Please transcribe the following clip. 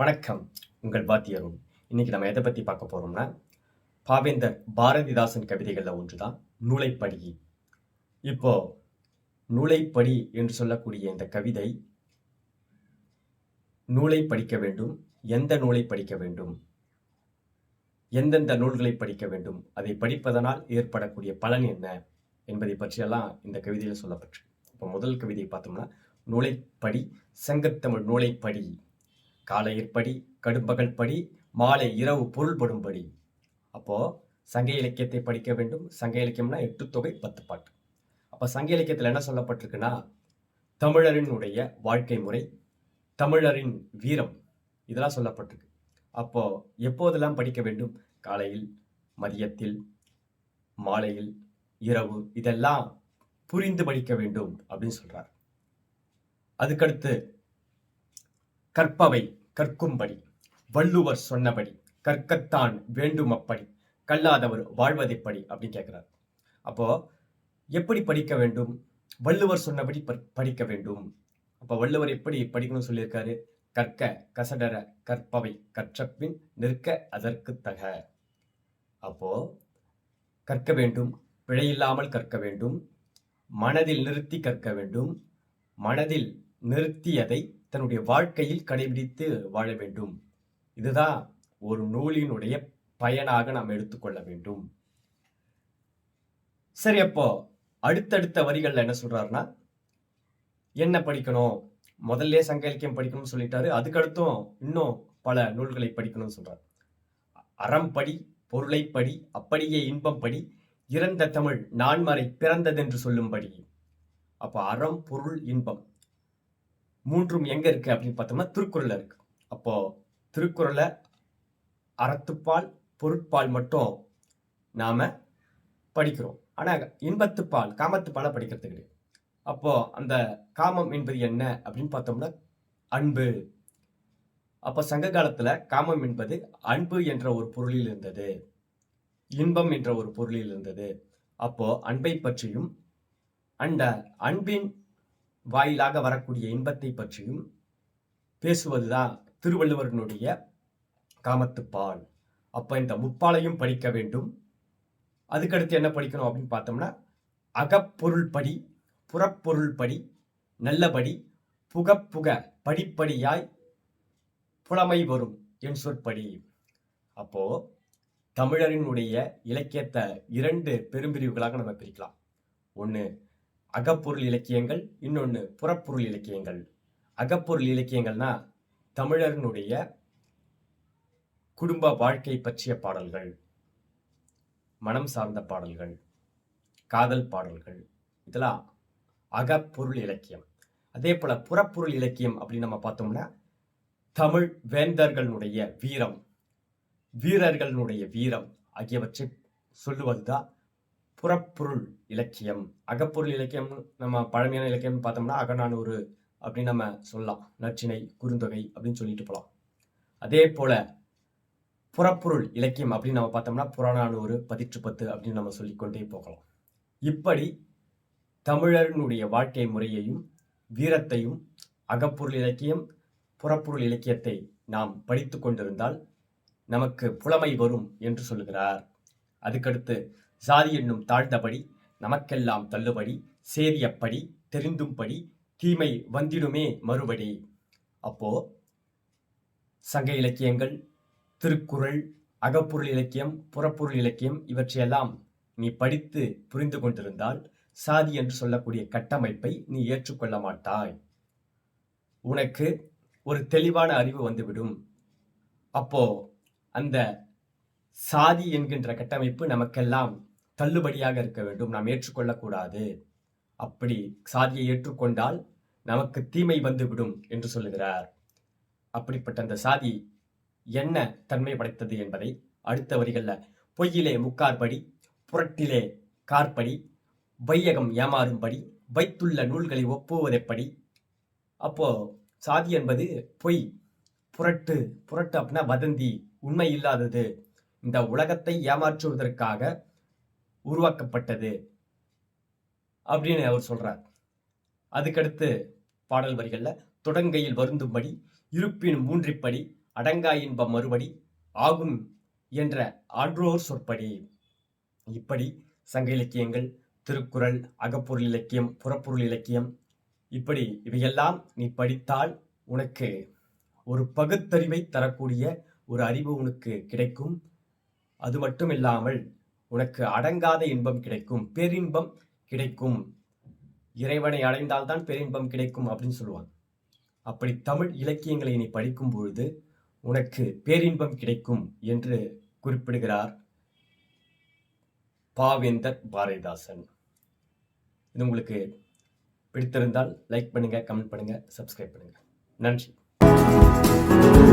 வணக்கம் உங்கள் பாத்தியரும் இன்னைக்கு நம்ம எதை பற்றி பார்க்க போகிறோம்னா பாவேந்தர் பாரதிதாசன் கவிதைகளில் ஒன்று தான் நூலைப்படி இப்போ நூலைப்படி என்று சொல்லக்கூடிய இந்த கவிதை நூலை படிக்க வேண்டும் எந்த நூலை படிக்க வேண்டும் எந்தெந்த நூல்களை படிக்க வேண்டும் அதை படிப்பதனால் ஏற்படக்கூடிய பலன் என்ன என்பதை பற்றியெல்லாம் இந்த கவிதையில் சொல்லப்பட்டு இப்போ முதல் கவிதையை பார்த்தோம்னா நூலைப்படி சங்கத்தமிழ் நூலைப்படி காலையிற்படி கடும்பகல் படி மாலை இரவு பொருள்படும்படி. அப்போ சங்க இலக்கியத்தை படிக்க வேண்டும். சங்க இலக்கியம்னா எட்டு தொகை பத்து பாட்டு. அப்போ சங்க இலக்கியத்தில் என்ன சொல்லப்பட்டிருக்குன்னா தமிழரினுடைய வாழ்க்கை முறை தமிழரின் வீரம் இதெல்லாம் சொல்லப்பட்டிருக்கு. அப்போ எப்போதெல்லாம் படிக்க வேண்டும்? காலையில் மதியத்தில் மாலையில் இரவு இதெல்லாம் புரிந்து படிக்க வேண்டும் அப்படின்னு சொல்றார். அதுக்கடுத்து கற்பவை. கற்கும்படி வள்ளுவர் சொன்னபடி கற்கத்தான் வேண்டும் அப்படி கல்லாதவர் வாழ்வதைப்படி அப்படின்னு கேட்குறார். அப்போ எப்படி படிக்க வேண்டும்? வள்ளுவர் சொன்னபடி படிக்க வேண்டும். அப்போ வள்ளுவர் எப்படி படிக்கணும்னு சொல்லியிருக்காரு? கற்க கசடர கற்பவை கற்றப்பின் நிற்க அதற்கு தக. அப்போ கற்க வேண்டும் பிழையில்லாமல் கற்க வேண்டும் மனதில் நிறுத்தி கற்க வேண்டும் மனதில் நிறுத்தியதை தன்னுடைய வாழ்க்கையில் கடைபிடித்து வாழ வேண்டும். இதுதான் ஒரு நூலினுடைய பயனாக நாம் எடுத்துக்கொள்ள வேண்டும். சரி அப்போ அடுத்தடுத்த வரிகள்ல என்ன சொல்றாருன்னா என்ன படிக்கணும்? முதல்ல சங்க இலக்கியம் படிக்கணும்னு சொல்லிட்டாரு. அதுக்கடுத்தும் இன்னும் பல நூல்களை படிக்கணும்னு சொல்றாரு. அறம் படி பொருளை படி அப்படியே இன்பம் படி இறந்த தமிழ் நான்மறை பிறந்ததென்று சொல்லும்படி. அப்போ அறம் பொருள் இன்பம். மூன்றும் எங்க இருக்கு அப்படின்னு பார்த்தோம்னா திருக்குறள்ல இருக்கு. அப்போ திருக்குறளை அறத்துப்பால் பொருட்பால் மட்டும் நாம படிக்கிறோம். ஆனா இன்பத்துப்பால் காமத்துப்பாலை படிக்கிறது கிடையாது. அப்போ அந்த காமம் என்பது என்ன அப்படின்னு பார்த்தோம்னா அன்பு. அப்போ சங்க காலத்துல காமம் என்பது அன்பு என்ற ஒரு பொருளில் இருந்தது. இன்பம் என்ற ஒரு பொருளில் இருந்தது. அப்போ அன்பை பற்றியும் அந்த அன்பின் வாயிலாக வரக்கூடிய இன்பத்தை பற்றியும் பேசுவதுதான் திருவள்ளுவரினுடைய காமத்துப்பால். அப்போ இந்த முப்பாலையும் படிக்க வேண்டும். அதுக்கடுத்து என்ன படிக்கணும் அப்படின்னு பார்த்தோம்னா அகப்பொருள் படி புறப்பொருள் படி நல்லபடி புகப்புக படிப்படியாய் புலமை வரும் என் சொற்படி. அப்போ தமிழரினுடைய இலக்கியத்தை இரண்டு பெரும்பிரிவுகளாக நம்ம பிரிக்கலாம். ஒன்று அகப்பொருள் இலக்கியங்கள் இன்னொன்று புறப்பொருள் இலக்கியங்கள். அகப்பொருள் இலக்கியங்கள்னா தமிழரினுடைய குடும்ப வாழ்க்கை பற்றிய பாடல்கள் மனம் சார்ந்த பாடல்கள் காதல் பாடல்கள் இதெல்லாம் அகப்பொருள் இலக்கியம். அதே போல புறப்பொருள் இலக்கியம் அப்படின்னு நம்ம பார்த்தோம்னா தமிழ் வேந்தர்களுடைய வீரம் வீரர்களுடைய வீரம் ஆகியவற்றை சொல்லுவதுதான் புறப்பொருள் இலக்கியம் அகப்பொருள் இலக்கியம் நம்ம பழமையான இலக்கியம்னு பார்த்தோம்னா அகநானூறு அப்படின்னு நம்ம சொல்லலாம். நற்றினை குறுந்தொகை அப்படின்னு சொல்லிட்டு போகலாம் அதே போல புறப்பொருள் இலக்கியம் அப்படின்னு நம்ம பார்த்தோம்னா புறநானூறு பதிற்று பத்து அப்படின்னு நம்ம சொல்லிக்கொண்டே போகலாம். இப்படி தமிழரினுடைய வாழ்க்கை முறையையும் வீரத்தையும் அகப்பொருள் இலக்கியம் புறப்பொருள் இலக்கியத்தை நாம் படித்து கொண்டிருந்தால் நமக்கு புலமை வரும் என்று சொல்லுகிறார். அதுக்கடுத்து சாதி என்னும் தாழ்ந்தபடி நமக்கெல்லாம் தள்ளுபடி சேதியப்படி தெரிந்தும்படி தீமை வந்திடுமே மறுபடி. அப்போ சங்க இலக்கியங்கள் திருக்குறள் அகப்பொருள் இலக்கியம் புறப்பொருள் இலக்கியம் இவற்றையெல்லாம் நீ படித்து புரிந்து கொண்டிருந்தால் சாதி என்று சொல்லக்கூடிய கட்டமைப்பை நீ ஏற்றுக்கொள்ள மாட்டாய். உனக்கு ஒரு தெளிவான அறிவு வந்துவிடும். அப்போ அந்த சாதி என்கின்ற கட்டமைப்பு நமக்கெல்லாம் தள்ளுபடியாக இருக்க வேண்டும். நாம் ஏற்றுக்கொள்ளக்கூடாது. அப்படி சாதியை ஏற்றுக்கொண்டால் நமக்கு தீமை வந்துவிடும் என்று சொல்லுகிறார். அப்படிப்பட்ட அந்த சாதி என்ன தன்மை படைத்தது என்பதை அடுத்த வரிகளில் பொய்யிலே முக்கார்படி புரட்டிலே கார்படி வையகம் ஏமாறும்படி வைத்துள்ள நூல்களை ஒப்புவதெப்படி? அப்போ சாதி என்பது பொய் புரட்டு புரட்டு அப்படின்னா வதந்தி உண்மை இல்லாதது. இந்த உலகத்தை ஏமாற்றுவதற்காக உருவாக்கப்பட்டது அப்படின்னு அவர் சொல்றார். அதுக்கடுத்து பாடல் வரிகளில் தொடங்கையில் வருந்தும்படி இருப்பினும் மூன்றிப்படி அடங்கா இன்பம் மறுபடி ஆகும் என்ற ஆன்றோர் சொற்படி. இப்படி சங்க இலக்கியங்கள் திருக்குறள் அகப்பொருள் இலக்கியம் புறப்பொருள் இலக்கியம் இப்படி இவையெல்லாம் நீ படித்தால் உனக்கு ஒரு பகுத்தறிவை தரக்கூடிய ஒரு அறிவு உனக்கு கிடைக்கும். அது மட்டும் இல்லாமல் உனக்கு அடங்காத இன்பம் கிடைக்கும். பேரின்பம் கிடைக்கும். இறைவனை அடைந்தால்தான் பேரின்பம் கிடைக்கும் அப்படின்னு சொல்லுவாங்க. அப்படி தமிழ் இலக்கியங்களை நீ படிக்கும் பொழுது உனக்கு பேரின்பம் கிடைக்கும் என்று குறிப்பிடுகிறார் பாவேந்தர் பாரதிதாசன். இது உங்களுக்கு பிடித்திருந்தால் லைக் பண்ணுங்க கமெண்ட் பண்ணுங்க சப்ஸ்கிரைப் பண்ணுங்க. நன்றி.